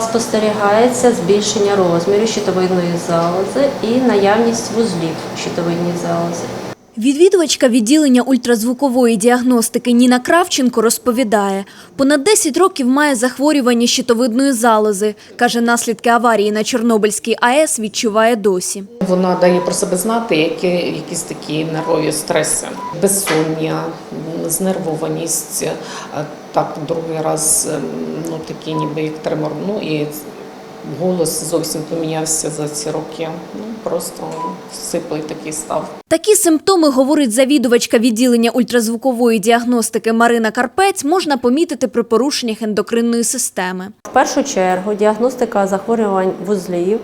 спостерігається збільшення розміру щитовидної залози і наявність вузлів щитовидній залозі. Відвідувачка відділення ультразвукової діагностики Ніна Кравченко розповідає, понад 10 років має захворювання щитовидної залози. Каже, наслідки аварії на Чорнобильській АЕС відчуває досі. Вона дає про себе знати, які якісь такі нервові стреси, безсоння, знервованість. Так, другий раз ем, ну такий ніби як тремор. Ну і голос зовсім помінявся за ці роки. Ну просто сиплий такий став. Такі симптоми, говорить завідувачка відділення ультразвукової діагностики Марина Карпець, можна помітити при порушеннях ендокринної системи. В першу чергу діагностика захворювань вузлів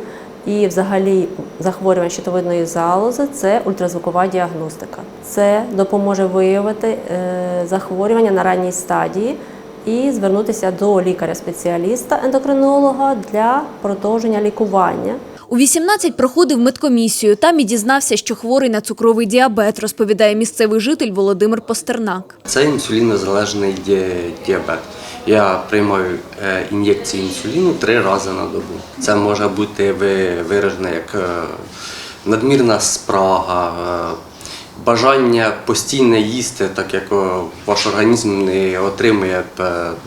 і взагалі захворювань щитовидної залози це ультразвукова діагностика. Це допоможе виявити е, захворювання на ранній стадії і звернутися до лікаря-спеціаліста ендокринолога для продовження лікування. У 18 проходив медкомісію. Там і дізнався, що хворий на цукровий діабет, розповідає місцевий житель Володимир Постернак. Це інсулінозалежний діабет. Я приймаю е, ін'єкції інсуліну три рази на добу. Це може бути виражено як е, надмірна спрага, е, бажання постійно їсти, так як ваш організм не отримує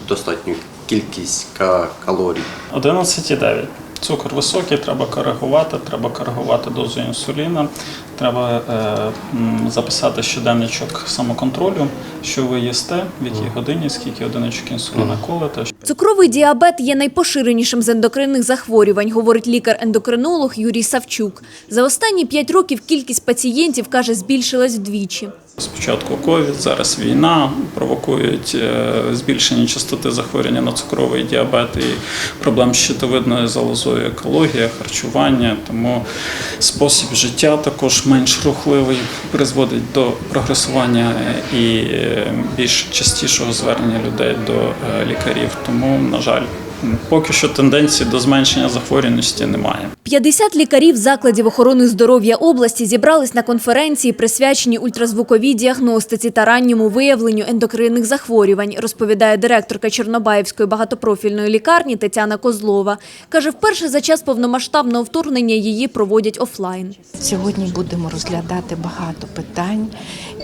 достатню кількість ка- калорій. 11,9. Цукор високий, треба коригувати, треба коригувати дозу інсуліна, треба е, записати щоденничок самоконтролю, що ви їсте, в якій годині, скільки одиничок інсуліна колите. Цукровий діабет є найпоширенішим з ендокринних захворювань, говорить лікар-ендокринолог Юрій Савчук. За останні 5 років кількість пацієнтів, каже, збільшилась вдвічі. Спочатку ковід, зараз війна провокують е, збільшення частоти захворювання на цукровий діабет і проблем з щитовидною залозою, екологія, харчування. Тому спосіб життя також менш рухливий призводить до прогресування і е, більш частішого звернення людей до е, лікарів. Тому, на жаль, поки що тенденції до зменшення захворюваності немає. 50 лікарів закладів охорони здоров'я області зібрались на конференції, присвяченій ультразвуковій діагностиці та ранньому виявленню ендокринних захворювань, розповідає директорка Чорнобаївської багатопрофільної лікарні Тетяна Козлова. Каже, вперше за час повномасштабного вторгнення її проводять офлайн. Сьогодні будемо розглядати багато питань,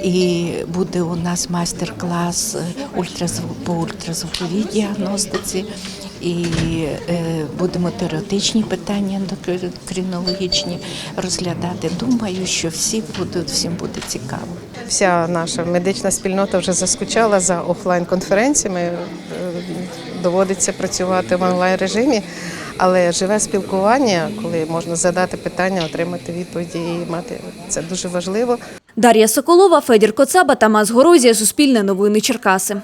і буде у нас майстер-клас е, ультразвук по ультразвуковій діагностиці. І е, будемо теоретичні питання ендокринологічні розглядати. Думаю, що всі будуть, всім буде цікаво. Вся наша медична спільнота вже заскучала за офлайн-конференціями. Е, Доводиться працювати в онлайн режимі, але живе спілкування, коли можна задати питання, отримати відповіді і мати це дуже важливо. Дар'я Соколова, Федір Коцаба, Тамас Горозія, Суспільне новини Черкаси.